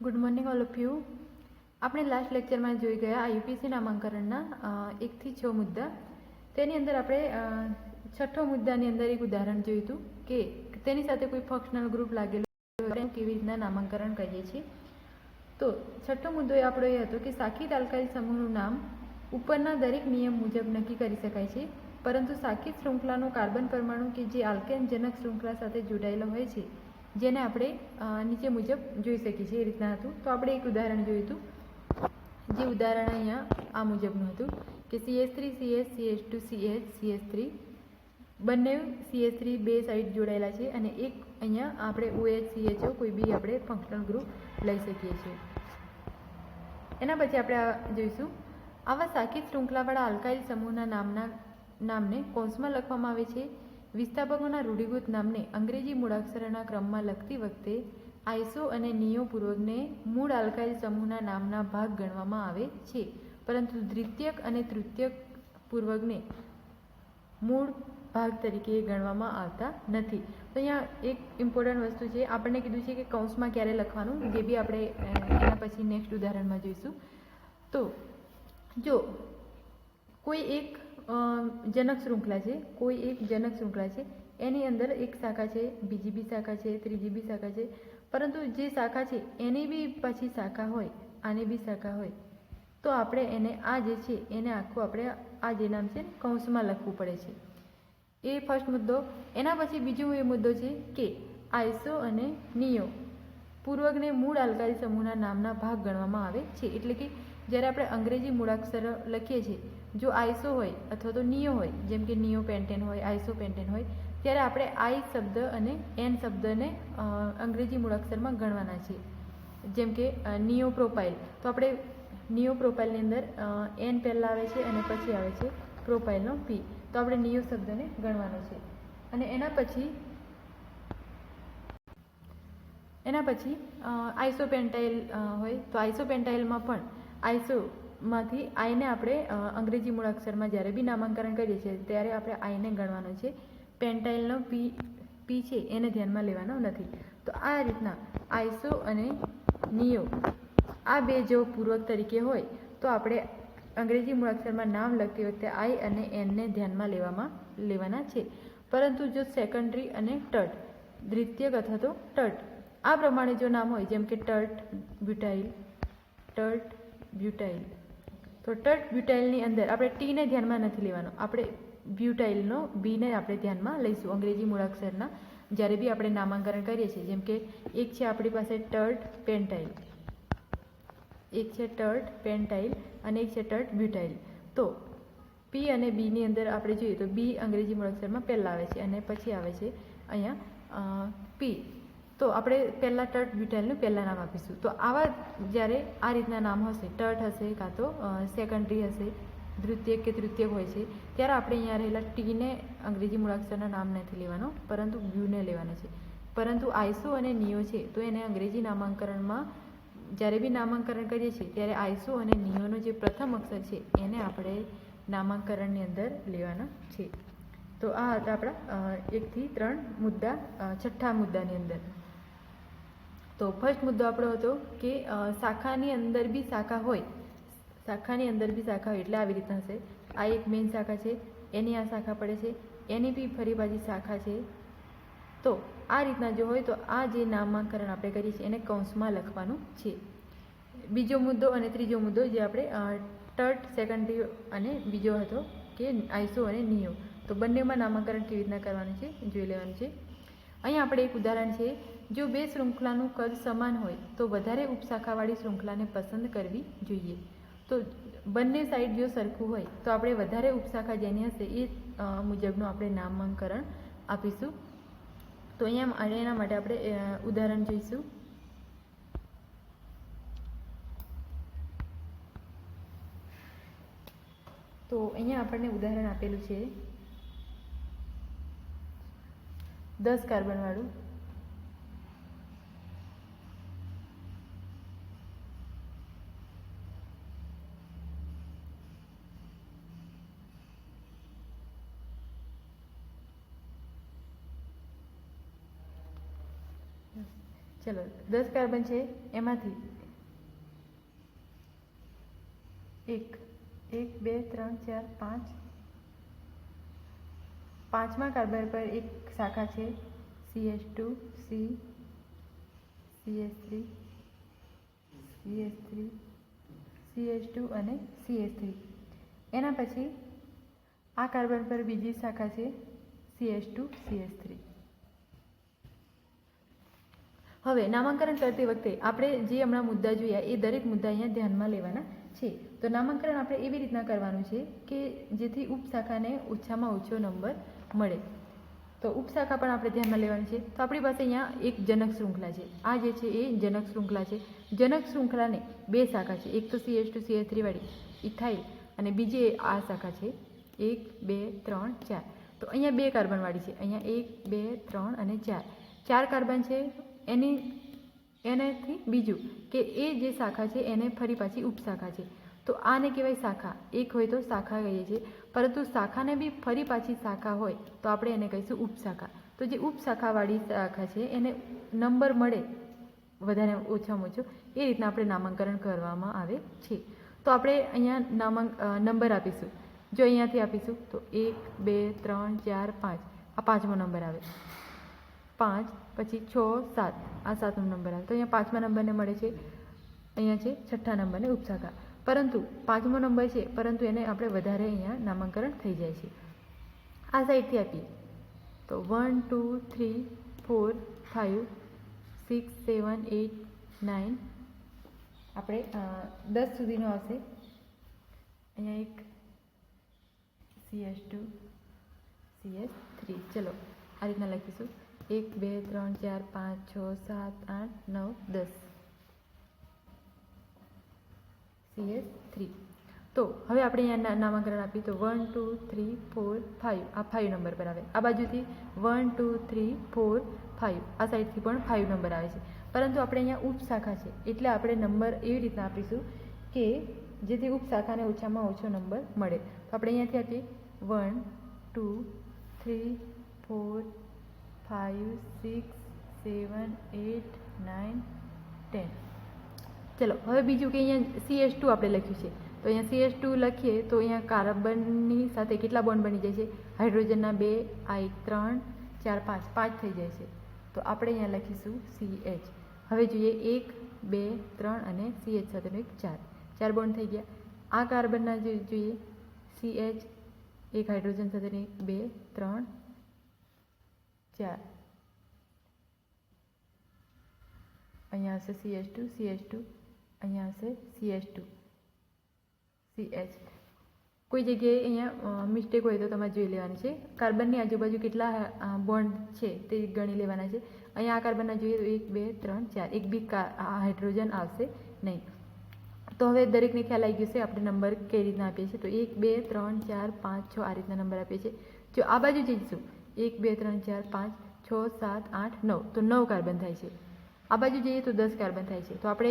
Good morning all of you આપણે last લેક્ચરમાં જોઈ ગયા આ યુપીએસસી નામાંકરણના એકથી છ મુદ્દા. તેની અંદર આપણે છઠ્ઠો મુદ્દાની અંદર એક ઉદાહરણ જોયું હતું કે તેની સાથે કોઈ ફંક્શનલ ગ્રુપ લાગેલું કેવી રીતના નામાંકરણ કરીએ છીએ. તો છઠ્ઠો મુદ્દો એ આપણો એ હતો કે સાખી તાલકાલિક સમૂહનું નામ ઉપરના દરેક નિયમ મુજબ નક્કી કરી શકાય છે, પરંતુ સાખી શૃંખલાનો કાર્બન પરમાણુ કે જે આલ્કેનજનક શૃંખલા સાથે જોડાયેલો હોય છે જેને આપણે નીચે મુજબ જોઈ શકીએ છીએ એ રીતના હતું. તો આપણે એક ઉદાહરણ જોયું હતું. જે ઉદાહરણ અહીંયા આ મુજબનું હતું કે CS three CS CH two CH CS three બંને સીએસ થ્રી બે સાઈડ જોડાયેલા છે અને એક અહીંયા આપણે ઓએચ સીએચઓ કોઈ બી આપણે ફંક્શનલ ગ્રુપ લઈ શકીએ છીએ. એના પછી આપણે જોઈશું. આવા સાખી શૃંખલાવાળા આલ્કાઇલ સમૂહના નામના, નામને કોન્સમાં લખવામાં આવે છે. વિસ્થાપકોના રૂઢિગુત નામને અંગ્રેજી મૂળાક્ષરોના ક્રમમાં લખતી વખતે આઈસો અને નિયો પૂર્વકને મૂળ આલ્કાઇલ સમૂહના નામના ભાગ ગણવામાં આવે છે. પરંતુ દ્વિતીયક અને તૃતીયક પૂર્વકને મૂળ ભાગ તરીકે ગણવામાં આવતા નથી. તો અહીંયા એક ઇમ્પોર્ટન્ટ વસ્તુ છે. આપણને કીધું છે કે કૌંસમાં ક્યારે લખવાનું? જે બી આપણે એના પછી નેક્સ્ટ ઉદાહરણમાં જોઈશું. તો જો કોઈ એક જનક શૃંખલા છે. કોઈ એક જનક શૃંખલા છે. એની અંદર એક શાખા છે, બીજી બી શાખા છે, ત્રીજી બી શાખા છે. પરંતુ જે શાખા છે, એની બી પછી શાખા હોય, આની બી શાખા હોય. તો આપણે એને આ જે છે, એને આખું આપણે આ જે નામ છે કૌંસમાં લખવું પડે છે. એ ફર્સ્ટ મુદ્દો. એના પછી બીજો એ મુદ્દો છે કે આઈસો અને નિયો. પૂર્વકને મૂળ આલ્કાલી સમૂહના નામના ભાગ ગણવામાં આવે છે. એટલે કે જ્યારે આપણે અંગ્રેજી મૂળાક્ષર લખીએ છીએ, જો આઈસો હોય અથવા તો નિયો હોય, જેમ કે નિયો પેન્ટેન હોય, આઈસો પેન્ટેન હોય, ત્યારે આપણે આઈ શબ્દ અને એન શબ્દને અંગ્રેજી મૂળાક્ષરમાં ગણવાના છે જેમ કે નિયો પ્રોફાઇલ તો આપણે નિયો પ્રોફાઇલની અંદર એન પહેલાં આવે છે અને પછી આવે છે પ્રોફાઇલનો પી. તો આપણે નિયો શબ્દને ગણવાનો છે. અને એના પછી એના પછી આઈસોપેન્ટાઇલ હોય તો આઈસોપેન્ટાઇલમાં પણ આઈસોમાંથી આઈને આપણે અંગ્રેજી મૂળાક્ષરમાં જ્યારે બી નામાંકરણ કરીએ છીએ ત્યારે આપણે આઈને ગણવાનો છે. પેન્ટાઇલનો પી પી છે એને ધ્યાનમાં લેવાનો નથી. તો આ રીતના આઈસો અને નિયો આ બે જો પૂર્વક તરીકે હોય, તો આપણે અંગ્રેજી મૂળાક્ષરમાં નામ લખતી વખતે આઈ અને એનને ધ્યાનમાં લેવામાં, લેવાના છે. પરંતુ જો સેકન્ડરી અને ટટ દ્વિતીયક અથવા તો ટટ આ પ્રમાણે જો નામ હોય, જેમ કે ટટ બ્યુટાઇલ ટર્ટ બ્યુટાઇલ તો ટર્ટ બ્યુટાઇલની અંદર આપણે ટીને ધ્યાનમાં નથી લેવાનો. આપણે બ્યુટાઇલનો બીને આપણે ધ્યાનમાં લઈશું. અંગ્રેજી મૂળાક્ષરના જ્યારે બી આપણે નામાંકરણ કરીએ છીએ, જેમ કે એક છે આપણી પાસે ટર્ટ પેન્ટાઇલ એક છે ટર્ટ પેન્ટાઇલ અને એક છે ટર્ટ બ્યુટાઇલ તો પી અને બીની અંદર આપણે જોઈએ તો બી અંગ્રેજી મૂળાક્ષરમાં પહેલાં આવે છે અને પછી આવે છે અહીંયા પી તો આપણે પહેલાં ટર્ટ બ્યુટાઇલનું પહેલાં નામ આપીશું. તો આવા જ્યારે આ રીતના નામ હશે ટર્ટ હશે કાં તો સેકન્ડરી હશે, દ્વિતીય કે તૃતીય હોય છે, ત્યારે આપણે અહીંયા રહેલા ટીને અંગ્રેજી મૂળાક્ષરના નામ નથી લેવાનો, પરંતુ બ્યુને લેવાનો છે. પરંતુ આઈસો અને નિયો છે, તો એને અંગ્રેજી નામાંકરણમાં જ્યારે બી નામાંકરણ કરીએ છીએ, ત્યારે આઈસો અને નિયોનો જે પ્રથમ અક્ષર છે, એને આપણે નામાંકરણની અંદર લેવાના છે. તો આ હતા આપણા એકથી ત્રણ મુદ્દા છઠ્ઠા મુદ્દાની અંદર. તો ફર્સ્ટ મુદ્દો આપણો હતો કે શાખાની અંદર બી શાખા હોય, શાખાની અંદર બી શાખા હોય એટલે આવી રીતના હશે. આ એક મેઇન શાખા છે, એની આ શાખા પડે છે, એની બી ફરી પાછી શાખા છે. તો આ રીતના જો હોય તો આ જે નામાંકરણ આપણે કરીએ છીએ, એને કૌંસમાં લખવાનું છે. બીજો મુદ્દો અને ત્રીજો મુદ્દો જે આપણે ટર્ટ સેકન્ડરી અને બીજો હતો કે આઈસો અને નિયો. તો બંનેમાં નામાંકરણ કેવી રીતના કરવાનું છે, જોઈ લેવાનું છે. અહીં આપણે એક ઉદાહરણ છે જો બે શૃંખલાનું કદ સમાન હોય, તો વધારે ઉપશાખાવાળી શૃંખલાને પસંદ કરવી જોઈએ. તો બંને સાઈડ જો સરખું હોય, તો આપણે વધારે ઉપશાખા જેની હશે એ મુજબનું આપણે નામાંકરણ આપીશું. તો અહીંયા એના માટે આપણે ઉદાહરણ જોઈશું. તો અહીંયા આપણને ઉદાહરણ આપેલું છે. દસ કાર્બન ચલો, દસ કાર્બન છે એમાંથી. એક એક, બે, ત્રણ, ચાર, પાંચ. પાંચમા કાર્બન પર એક શાખા છે. C S two C CS three CS three C H two અને સીએસ થ્રી એના પછી આ કાર્બન પર બીજી શાખા છે. C H two C H three હવે નામાંકરણ કરતી વખતે આપણે જે હમણાં મુદ્દા જોયા એ દરેક મુદ્દા અહીંયા ધ્યાનમાં લેવાના છે. તો નામાંકરણ આપણે એવી રીતના કરવાનું છે કે જેથી ઉપશાખાને ઓછામાં ઓછો નંબર મળે. તો ઉપશાખા પણ આપણે ધ્યાનમાં લેવાની છે. તો આપણી પાસે અહીંયા એક જનક શૃંખલા છે. આ જે છે એ જનક શૃંખલા છે. જનક શૃંખલાને બે શાખા છે. એક તો C H two C H થ્રીવાળી ethyl અને બીજી આ શાખા છે. એક, બે, ત્રણ, ચાર. તો અહીંયા બે કાર્બનવાળી છે. અહીંયા એક, બે, ત્રણ અને ચાર. ચાર કાર્બન છે એની, એનાથી બીજું કે એ જે શાખા છે એને ફરી પાછી ઉપશાખા છે. તો આને કહેવાય શાખા. એક હોય તો શાખા કહીએ છીએ. પરંતુ શાખાને બી ફરી પાછી શાખા હોય તો આપણે એને કહીશું ઉપશાખા. તો જે ઉપશાખાવાળી શાખા છે એને નંબર મળે વધારે ઓછામાં ઓછો, એ રીતના આપણે નામાંકરણ કરવામાં આવે છે. તો આપણે અહીંયા નામાંક નંબર આપીશું. જો અહીંયાથી આપીશું તો એક, બે, ત્રણ, ચાર, પાંચ. આ પાંચમો નંબર આવે. પાંચ, પછી છ, સાત. આ સાતનો નંબર આવે. તો અહીંયા પાંચમા નંબરને મળે છે. અહીંયા છે છઠ્ઠા નંબરને ઉપશાખા પરંતુ પાંચમો નંબર છે, પરંતુ એને આપણે વધારે અહીંયા નામાંકરણ થઈ જાય છે. આ સાઈડથી આપીએ. તો one, two, three, four five six, seven eight nine આપણે દસ સુધીનો આવશે. અહીંયા એક, C H two, C H three. ચલો, આ રીતના લખીશું. એક, બે, ત્રણ, ચાર, પાંચ, છ, સાત, આઠ, નવ, દસ. સી એચ થ્રી તો હવે આપણે અહીંયા નામાંકરણ આપીએ. તો one two three four five આ ફાઇવ નંબર પર આવે. આ બાજુથી one two three four five આ સાઈડથી પણ ફાઇવ નંબર આવે છે. પરંતુ આપણે અહીંયા ઉપશાખા છે. એટલે આપણે નંબર એવી રીતના આપીશું કે જેથી ઉપશાખાને ઓછામાં ઓછો નંબર મળે. તો આપણે અહીંયાથી આપીએ. One two three four five six seven eight nine ten ચલો, હવે બીજું કે અહીંયા સી એચ ટુ આપણે લખ્યું છે. તો અહીંયા સી એસ ટુ લખીએ તો અહીંયા કાર્બનની સાથે કેટલા બોન્ડ બની જાય છે? હાઇડ્રોજનના બે આ એક ત્રણ, ચાર, પાંચ પાંચ થઈ જાય છે. તો આપણે અહીંયા લખીશું સી એચ હવે જોઈએ એક, બે, ત્રણ અને સી એચ સાથેનો એક ચાર. ચાર બોન્ડ થઈ ગયા. આ કાર્બનના જોઈએ સી એચ એક હાઇડ્રોજન સાથેની બે, ત્રણ ચાર. અહીંયા હશે C H two C H two અહીંયા હશે C H two C H કોઈ જગ્યાએ અહીંયા મિસ્ટેક હોય તો તમારે જોઈ લેવાની છે. કાર્બનની આજુબાજુ કેટલા બોન્ડ છે તે ગણી લેવાના છે. અહીંયા આ કાર્બનના જોઈએ તો એક, બે, ત્રણ, ચાર. એક બી હાઇડ્રોજન આવશે નહીં. તો હવે દરેકને ખ્યાલ આવી ગયો છે, આપણે નંબર કઈ રીતના આપીએ છીએ? તો એક, બે, ત્રણ, ચાર, પાંચ, છ, આ રીતના નંબર આપીએ છીએ. જો આ બાજુ જઈશું એક, બે, ત્રણ, ચાર, પાંચ, છ, સાત, આઠ, નવ. તો નવ કાર્બન થાય છે. આ બાજુ જઈએ તો દસ કાર્બન થાય છે. તો આપણે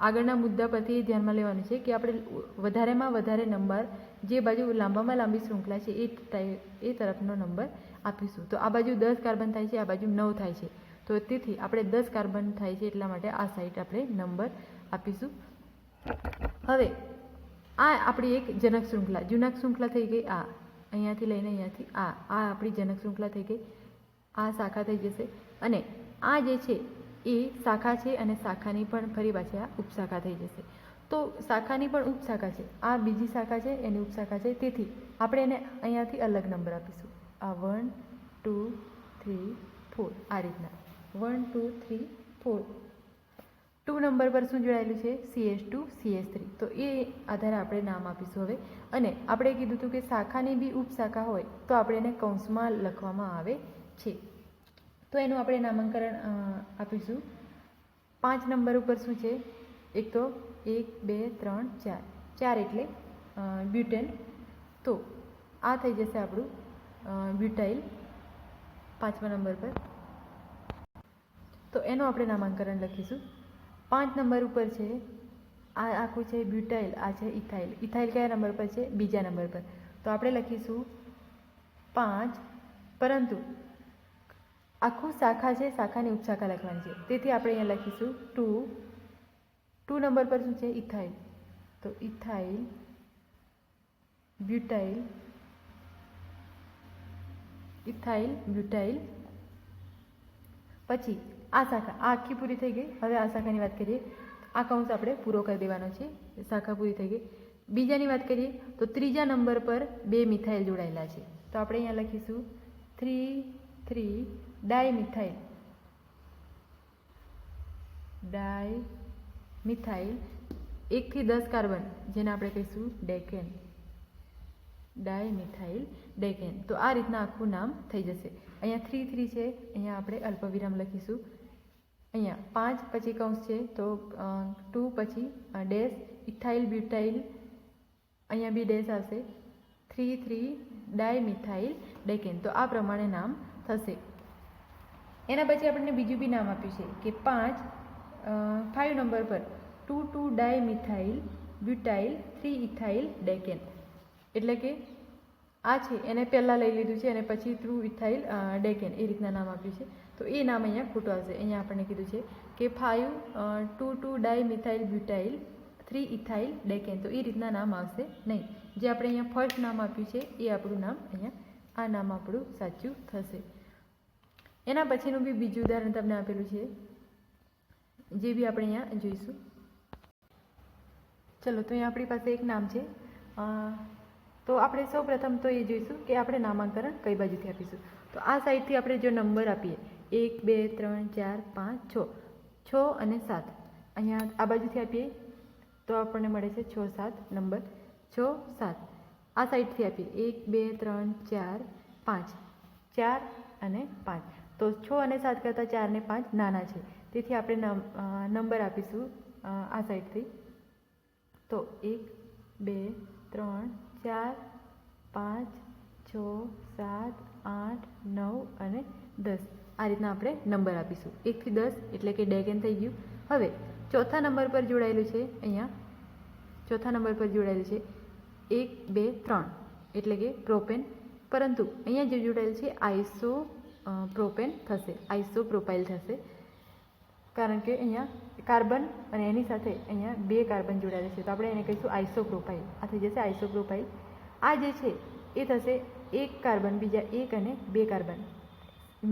આગળના મુદ્દા પરથી ધ્યાનમાં લેવાનું છે કે આપણે વધારેમાં વધારે નંબર જે બાજુ લાંબામાં લાંબી શૃંખલા છે એ એ તરફનો નંબર આપીશું. તો આ બાજુ દસ કાર્બન થાય છે, આ બાજુ નવ થાય છે. તો તેથી આપણે દસ કાર્બન થાય છે એટલા માટે આ સાઈડ આપણે નંબર આપીશું. હવે, આ આપણી એક જનક શૃંખલા. જુનક શૃંખલા થઈ ગઈ આ. અહીંયાથી લઈને અહીંયાથી આ આ આપણી જનક શૃંખલા થઈ ગઈ. આ શાખા થઈ જશે. અને આ જે છે, એ શાખા છે અને શાખાની પણ ફરી પાછી આ ઉપશાખા થઈ જશે. તો શાખાની પણ ઉપશાખા છે. આ બીજી શાખા છે, એની ઉપશાખા છે. તેથી આપણે એને અહીંયાથી અલગ નંબર આપીશું. આ વન, ટુ, થ્રી, ફોર. આ રીતના. One, two, three, four. Two number પર શું જોડાયેલું છે? CS two C H three તો એ આધારે આપણે નામ આપીશું હવે. અને આપણે કીધું હતું કે શાખાની બી ઉપશાખા હોય તો આપણે એને કૌંસમાં લખવામાં આવે છે. તો એનું આપણે નામાંકરણ આપીશું. પાંચ નંબર ઉપર શું છે? એક તો એક, બે, ત્રણ, ચાર. ચાર એટલે બ્યુટેન. તો આ થઈ જશે આપણું બ્યુટાઇલ પાંચમા નંબર પર. તો એનું આપણે નામાંકરણ લખીશું. પાંચ નંબર ઉપર છે, આ આખું છે બ્યુટાઇલ આ છે ઇથાઇલ ઇથાઇલ કયા નંબર પર છે? બીજા નંબર પર. તો આપણે લખીશું પાંચ. પરંતુ આખું શાખા છે, શાખાની ઉપશાખા લખવાની છે. તેથી આપણે અહીંયા લખીશું ટુ. ટુ નંબર પર શું છે? ઇથાઇલ તો ઇથાઇલ બ્યુટાઇલ ઇથાઇલ બ્યુટાઇલ પછી આ શાખા આ આખી પૂરી થઈ ગઈ. હવે આ શાખાની વાત કરીએ. આ કૌંસ આપણે પૂરો કરી દેવાનો છે. શાખા પૂરી થઈ ગઈ. બીજાની વાત કરીએ તો ત્રીજા નંબર પર બે મિથાઇલ જોડાયેલા છે. તો આપણે અહીંયા લખીશું. Three three dimethyl dimethyl એકથી દસ કાર્બન, જેને આપણે કહીશું ડેકેન. ડાય ડાયમિથાઇલ ડેકેન. તો આ રીતના આખું નામ થઈ જશે. અહીંયા થ્રી થ્રી છે. અહીંયા આપણે અલ્પવિરામ લખીશું. અહીંયા પાંચ પછી કૌંસ છે, તો ટુ પછી ડેશ, ઇથાઇલ બ્યુટાઇલ, અહીંયા બી ડેશ આવશે. Three three dimethyl decane. તો આ પ્રમાણે નામ થશે. એના પછી આપણને બીજું બી નામ આપ્યું છે, કે પાંચ ફાઇવ નંબર પર two two dimethyl butyl three ethyl decane. એટલે કે આ છે, એને પહેલાં લઈ લીધું છે અને પછી ટ્રુ ઇથાઇલ ડેકેન એ રીતના નામ આપ્યું છે. તો એ નામ અહીંયા ખોટું આવશે અહીંયા આપણને કીધું છે કે five two two dimethyl butyl three ethyl decane તો એ રીતના નામ આવશે નહીં. જે આપણે અહીંયા ફર્સ્ટ નામ આપ્યું છે, એ આપણું નામ અહીંયા, આ નામ આપણું સાચું થશે. એના પછીનું બી બીજું ઉદાહરણ તમને આપેલું છે, જે બી આપણે અહીંયા જોઈશું. ચલો, તો અહીંયા આપણી પાસે એક નામ છે તો આપણે સૌ પ્રથમ તો એ જોઈશું કે આપણે નામાંકરણ કઈ બાજુથી આપીશું. તો આ સાઈડથી આપણે જો નંબર આપીએ, એક, બે, ત્રણ, ચાર, પાંચ, છ. છ અને સાત. અહીંયા આ બાજુથી આપીએ, તો આપણને મળે છે છ, સાત, નંબર. છ, સાત. આ સાઈડથી આપીએ, એક, બે, ત્રણ, ચાર, પાંચ. ચાર અને પાંચ. તો છ અને સાત કરતાં ચાર ને પાંચ નાના છે. તેથી આપણે નંબર આપીશું આ સાઈડથી. તો એક, બે, ત્રણ ચાર, પાંચ, છ, સાત, આઠ, નવ અને દસ. આ રીતના આપણે નંબર આપીશું. એકથી દસ એટલે કે ડેગન થઈ ગયું. હવે ચોથા નંબર પર જોડાયેલું છે અહીંયા. ચોથા નંબર પર જોડાયેલું છે એક, બે, ત્રણ એટલે કે પ્રોપેન. પરંતુ અહીંયા જે જોડાયેલું છે આઈસો પ્રોપેન થશે. આઈસો પ્રોપાઇલ થશે. કારણ કે અહીંયા કાર્બન અને એની સાથે અહીંયા બે કાર્બન જોડાયેલા છે. તો આપણે એને કહીશું આઈસોપ્રોપાઇલ આ થઈ જશે આઈસોપ્રોપાઇલ આ જે છે, એ થશે એક કાર્બન, બીજા એક અને બે કાર્બન.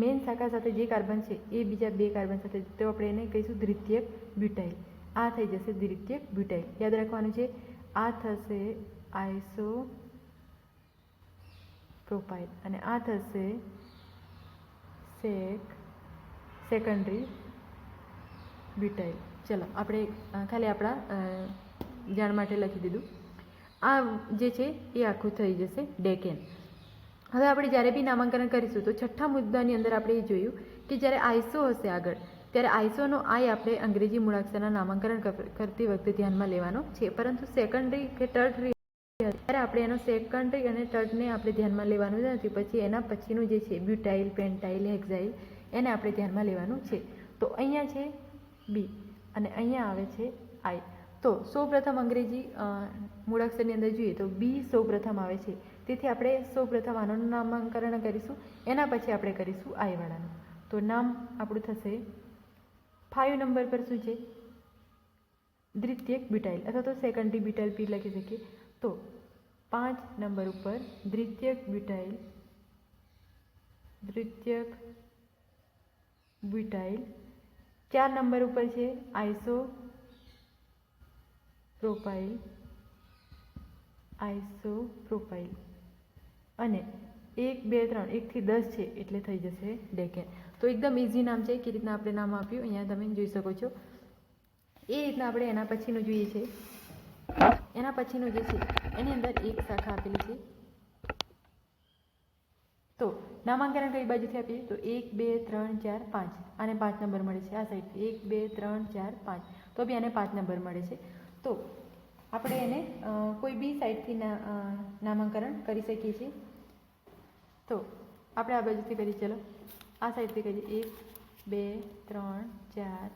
મેઇન શાખા સાથે જે કાર્બન છે, એ બીજા બે કાર્બન સાથે. તો આપણે એને કહીશું દ્વિતીયક બ્યુટાઇલ. આ થઈ જશે દ્વિતીયક બ્યુટાઇલ. યાદ રાખવાનું છે, આ થશે આઈસો પ્રોપાઇલ અને આ થશે સેક, સેકન્ડરી બ્યુટાઇલ ચલો, આપણે ખાલી આપણા જાણ માટે લખી દીધું. આ જે છે એ આખું થઈ જશે ડેકેન હવે આપણે જ્યારે બી નામાંકન કરીશું તો છઠ્ઠા મુદ્દાની અંદર આપણે એ જોયું કે જ્યારે આઈસો હશે આગળ, ત્યારે આઈસોનો આઈ આપણે અંગ્રેજી મૂળાક્ષરના નામાંકન કરતી વખતે ધ્યાનમાં લેવાનો છે. પરંતુ સેકન્ડરી કે ટર્ટરી ત્યારે આપણે એનો સેકન્ડરી અને ટર્ટને આપણે ધ્યાનમાં લેવાનું નથી. પછી એના પછીનું જે છે બ્યુટાઇલ પેન્ટાઇલ હેક્ઝાઇલ એને આપણે ધ્યાનમાં લેવાનું છે. તો અહીંયા છે બી અને અહીંયા આવે છે આઈ. તો સૌપ્રથમ અંગ્રેજી મૂળાક્ષરની અંદર જોઈએ તો બી સૌપ્રથમ આવે છે. તેથી આપણે સૌપ્રથમ આનું નામાંકરણ કરીશું. એના પછી આપણે કરીશું આઈવાળાનું. તો નામ આપણું થશે ફાઇવ નંબર પર શું છે? દ્વિતીયક બ્યુટાઇલ અથવા તો સેકન્ડરી બ્યુટાઇલ પી લખી શકીએ. તો પાંચ નંબર ઉપર દ્વિતીયક બ્યુટાઇલ દ્વિતીયક બ્યુટાઇલ ચાર નંબર ઉપર છે, આઈસો પ્રોપાઇલ આઈસો પ્રોપાઇલ. અને એક, બે, ત્રણ એકથી દસ છે, એટલે થઈ જશે ડેકેન. તો એકદમ ઇઝી નામ છે કે રીતના આપણે નામ આપ્યું, અહીંયા તમે જોઈ શકો છો. એ રીતના આપણે એના પછીનું જોઈએ છે. એના પછીનું જે છે, એની અંદર એક શાખા આપેલી છે. તો નામાંકન કઈ બાજુથી આપીએ? તો એક, બે, ત્રણ, ચાર, પાંચ. આને પાંચ નંબર મળે છે આ સાઈડથી એક, બે, ત્રણ, ચાર, પાંચ. તો બી આને પાંચ નંબર મળે છે. તો આપણે એને કોઈ બી સાઈડથી નામાંકરણ કરી શકીએ છીએ. તો આપણે આ બાજુથી કરીએ, ચલો. આ સાઈડથી કરીએ. એક, બે, ત્રણ, ચાર,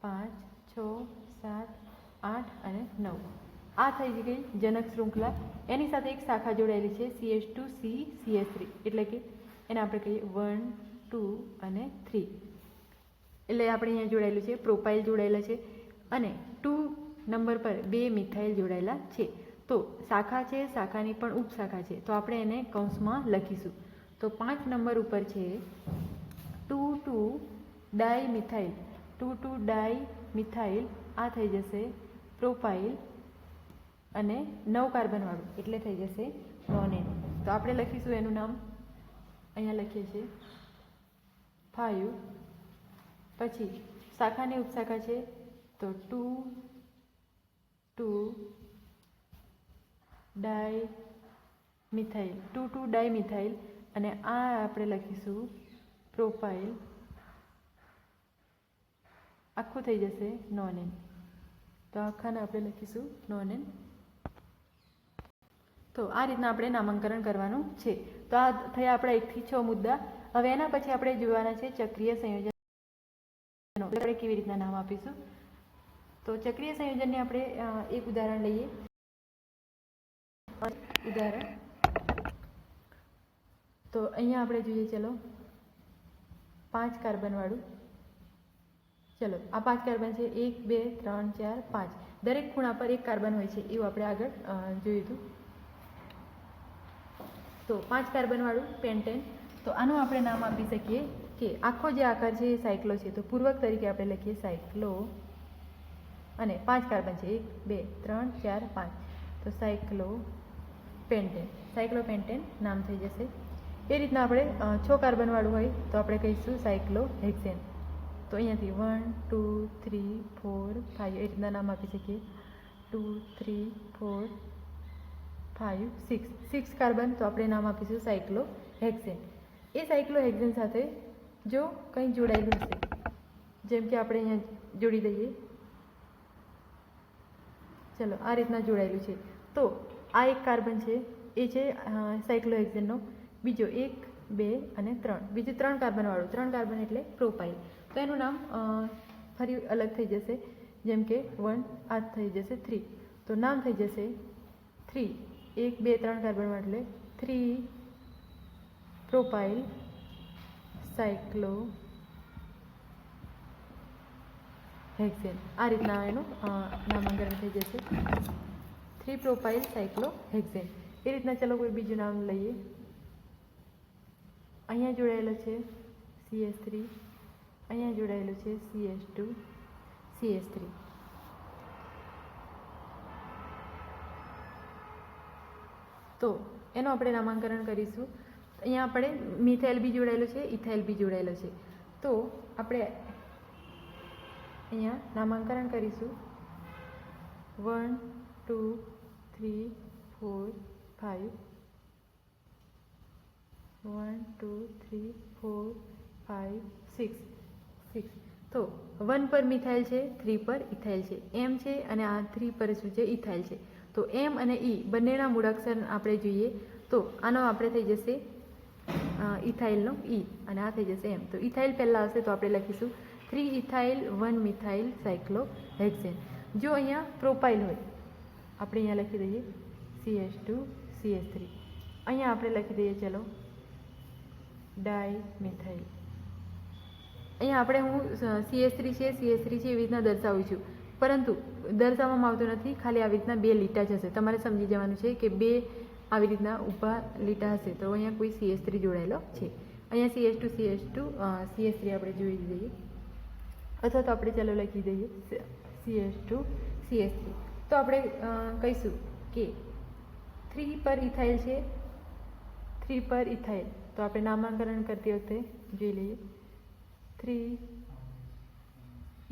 પાંચ, છ, સાત, આઠ અને નવ. આ થઈ ગઈ જનક શૃંખલા. એની સાથે એક શાખા જોડાયેલી છે C H two C C S three એટલે કે એને આપણે કહીએ વન, ટુ અને થ્રી. એટલે આપણે અહીંયા જોડાયેલું છે પ્રોપાઇલ જોડાયેલા છે અને ટુ નંબર પર બે મિથાઇલ જોડાયેલા છે. તો શાખા છે, શાખાની પણ ઉપશાખા છે. તો આપણે એને કૌંસમાં લખીશું. તો પાંચ નંબર ઉપર છે, two two dimethyl. Two two dimethyl, આ થઈ જશે પ્રોપાઇલ અને નવ કાર્બનવાળું. એટલે થઈ જશે નોનેન તો આપણે લખીશું એનું નામ. અહીંયા લખીએ છીએ. ફાઇવ પછી શાખાની ઉપશાખા છે. તો two two dimethyl. Two two dimethyl. અને આ આપણે લખીશું પ્રોફાઇલ. આખું થઈ જશે નોન એન. તો આખાને આપણે લખીશું નોન એન. તો આ રીતના આપણે નામાંકરણ કરવાનું છે. તો આ થયા આપણા એકથી છ મુદ્દા. હવે એના પછી આપણે જોવાના છે ચક્રીય સંયોજન. આપણે કેવી રીતના નામ આપીશું? તો ચક્રીય સંયોજનને આપણે એક ઉદાહરણ લઈએ. ઉદાહરણ. તો અહીંયા આપણે જોઈએ, ચલો. પાંચ કાર્બનવાળું ચલો, આ પાંચ કાર્બન છે. એક, બે, ત્રણ, ચાર, પાંચ. દરેક ખૂણા પર એક કાર્બન હોય છે. એવું આપણે આગળ જોયું હતું. તો પાંચ કાર્બનવાળું પેન્ટેન. તો આનું આપણે નામ આપી શકીએ કે આખો જે આકાર છે એ સાયક્લો છે. તો પૂર્વક તરીકે આપણે લખીએ સાયક્લો. અને પાંચ કાર્બન છે. એક, બે, ત્રણ, ચાર, પાંચ. તો સાયક્લો પેન્ટેન. સાયક્લો પેન્ટેન નામ થઈ જશે. એ રીતના આપણે છ કાર્બનવાળું હોય તો આપણે કહીશું સાયક્લો હેક્સેન. તો અહીંયાથી one, two, three, four five એ રીતના નામ આપી શકીએ. Two, three, four five six six carbon તો આપણે નામ આપીશું સાયક્લો હેક્ઝેન એ સાયક્લો હેક્ઝેન સાથે જો કંઈ જોડાયેલું હશે, જેમ કે આપણે અહીંયા જોડી દઈએ. ચલો, આ રીતના જોડાયેલું છે. તો આ એક કાર્બન છે, એ છે સાયક્લોહેક્ઝેનનો બીજો એક, બે અને ત્રણ. બીજું ત્રણ કાર્બનવાળું ત્રણ કાર્બન એટલે પ્રોપાઇલ તો એનું નામ ફરી અલગ થઈ જશે. જેમ કે વન આ થઈ જશે થ્રી તો નામ થઈ જશે થ્રી એક, બે, ત્રણ કાર્બન એટલે થ્રી પ્રોપાઇલ સાયક્લો હેક્સેન આ રીતના એનું નામાંકરણ થઈ જશે. થ્રી પ્રોપાઇલ સાયક્લો હેક્સેન એ રીતના ચાલો કોઈ બીજું નામ લઈએ. અહીંયા જોડાયેલો છે સીએસ થ્રી અહીંયા જોડાયેલું છે સીએસ ટુ સીએસ થ્રી તો એનું આપણે નામાંકરણ કરીશું. અહીંયા આપણે મિથાઇલ બી જોડાયેલો છે, ઇથાઇલ બી જોડાયેલો છે. તો આપણે અહીંયા નામાંકરણ કરીશું. One, two, three, four five one, two, three, four five six. Six. તો વન પર મિથાઇલ છે, થ્રી પર ઇથાઇલ છે. એમ છે અને આ થ્રી પર શું છે, ઇથાઇલ છે. તો એમ અને ઈ બંનેના મૂળાક્ષર આપણે જોઈએ તો આનો આપણે થઈ જશે ઇથાઇલનો ઈ અને આ થઈ જશે એમ. તો ઇથાઇલ પહેલાં હશે તો આપણે લખીશું three ethyl, one methyl, cyclohexane જો અહીંયા પ્રોપાઇલ હોય, આપણે અહીંયા લખી દઈએ C S two C S three. અહીંયા આપણે લખી દઈએ, ચલો ડાય મિથાઇલ અહીંયા આપણે હું સી એસ થ્રી છે સી એસ થ્રી છે એવી રીતના દર્શાવું છું. પરંતુ દર્શાવવામાં આવતું નથી. ખાલી આવી રીતના બે લીટા જ હશે. તમારે સમજી જવાનું છે કે બે આવી રીતના ઊભા લીટા હશે. તો અહીંયા કોઈ સીએસ થ્રી જોડાયેલો છે. અહીંયા CS two CS two CS three આપણે જોઈ દઈએ અથવા તો આપણે ચાલો લખી દઈએ. સીએસ ટુ સીએસ થ્રી તો આપણે કહીશું કે થ્રી પર ઇથાઇલ છે. થ્રી પર ઇથાઇલ તો આપણે નામાંકરણ કરતી વખતે જોઈ લઈએ. Three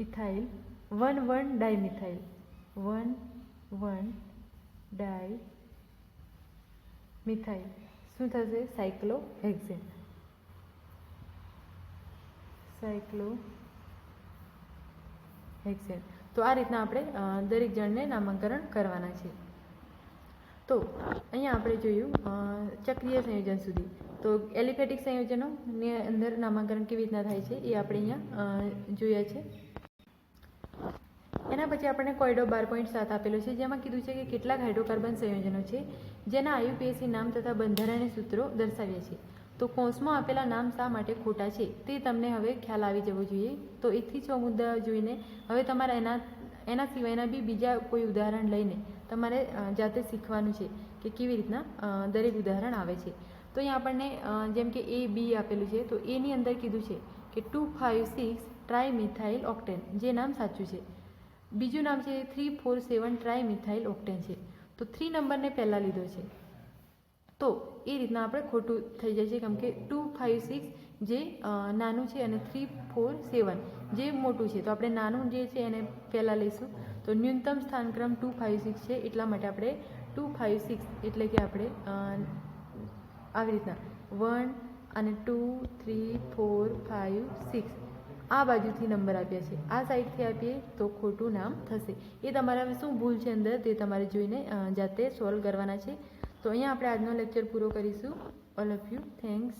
ethyl one one dimethyl one one dimethyl. શું થશે? સાયક્લો હેક્ઝેન સાયક્લો હેક્ઝેન તો આ રીતના આપણે દરેક જણને નામાંકરણ કરવાના છે. તો અહીંયા આપણે જોયું ચક્રિય સંયોજન સુધી. તો એલિફેટિક સંયોજનોની અંદર નામાંકરણ કેવી રીતના થાય છે એ આપણે અહીંયા જોયા છે. એના પછી આપણને કોયડો બાર પોઈન્ટ સાત આપેલો છે, જેમાં કીધું છે કે કેટલાક હાઇડ્રોકાર્બન સંયોજનો છે, જેના આયુપીએસી નામ તથા બંધારણીય સૂત્રો દર્શાવ્યા છે. તો કોર્સમાં આપેલા નામ શા માટે ખોટા છે, તે તમને હવે ખ્યાલ આવી જવો જોઈએ. તો એકથી છ મુદ્દા જોઈને હવે તમારે એના એના સિવાયના બી બીજા કોઈ ઉદાહરણ લઈને તમારે જાતે શીખવાનું છે કે કેવી રીતના દરેક ઉદાહરણ આવે છે. તો અહીંયા આપણને જેમ કે એ બી આપેલું છે, તો એની અંદર કીધું છે કે two five six trimethyl octane, જે નામ સાચું છે. બીજું નામ છે three four seven trimethyl octane છે. તો થ્રી નંબરને પહેલાં લીધો છે. તો એ રીતના આપણે ખોટું થઈ જાય છે. કેમ કે ટુ ફાઇવ સિક્સ જે નાનું છે અને થ્રી ફોર સેવન જે મોટું છે. તો આપણે નાનું જે છે એને પહેલાં લઈશું. તો ન્યૂનતમ સ્થાનક્રમ ટુ ફાઇવ સિક્સ છે. એટલા માટે આપણે ટુ ફાઇવ સિક્સ એટલે કે આપણે આવી રીતના વન અને two, three, four, five, six આ બાજુથી નંબર આપ્યા છે આ સાઈડથી આપીએ તો ખોટું નામ થશે. એ તમારા શું ભૂલ છે અંદર તે તમારે જોઈને જાતે સોલ્વ કરવાના છે. તો અહીંયા આપણે આજનો લેક્ચર પૂરો કરીશું. All of you thanks